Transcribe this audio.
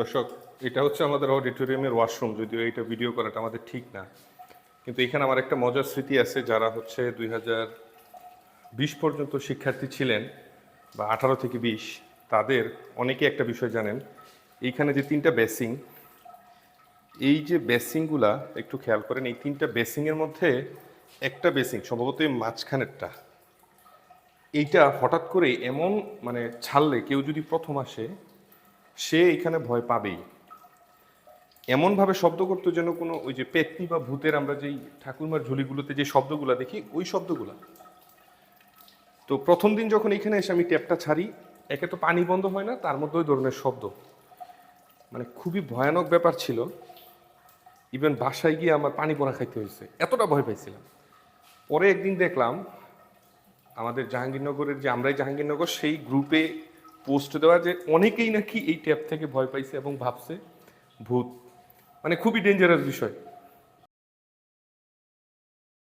দর্শক, এটা হচ্ছে আমাদের অডিটোরিয়ামের ওয়াশরুম, যদিও এটা ভিডিও করাটা আমাদের ঠিক না। কিন্তু এখানে আমার একটা মজার স্মৃতি আছে, যারা হচ্ছে দুই বিশ পর্যন্ত শিক্ষার্থী ছিলেন, বা আঠারো থেকে বিশ, তাদের অনেকে একটা বিষয় জানেন। এইখানে যে তিনটা বেসিং এই যে বেসিংগুলা একটু খেয়াল করেন, এই তিনটা বেসিংয়ের মধ্যে একটা বেসিং সম্ভবত এই মাঝখানেরটা, এইটা হঠাৎ করে এমন মানে ছাড়লে, কেউ যদি প্রথম আসে সে এখানে ভয় পাবেই। এমনভাবে শব্দ করতো যেন কোনো ওই যে পেতনি বা ভূতের আমরা যেই ঠাকুরমার ঝুলিগুলোতে যে শব্দগুলো দেখি, ওই শব্দগুলো। তো প্রথম দিন যখন এখানে এসে আমি ট্যাপটা ছাড়ি, একে তো পানি বন্ধ হয় না, তার মধ্যে ওই ধরনের শব্দ। মানে খুবই ভয়ানক ব্যাপার ছিল। ইভেন বাসায় গিয়ে আমার পানি পড়া খাইতে হয়েছে। এতটা ভয় পাইছিলাম। পরে একদিন দেখলাম, আমাদের জাহাঙ্গীরনগরের যে আমরাই জাহাঙ্গীরনগর, সেই গ্রুপে পোস্ট দেওয়া যে অনেকেই নাকি এই ট্যাপ থেকে ভয় পাইছে এবং ভাবছে, ভূত। মানে খুবই ডেঞ্জারাস বিষয়।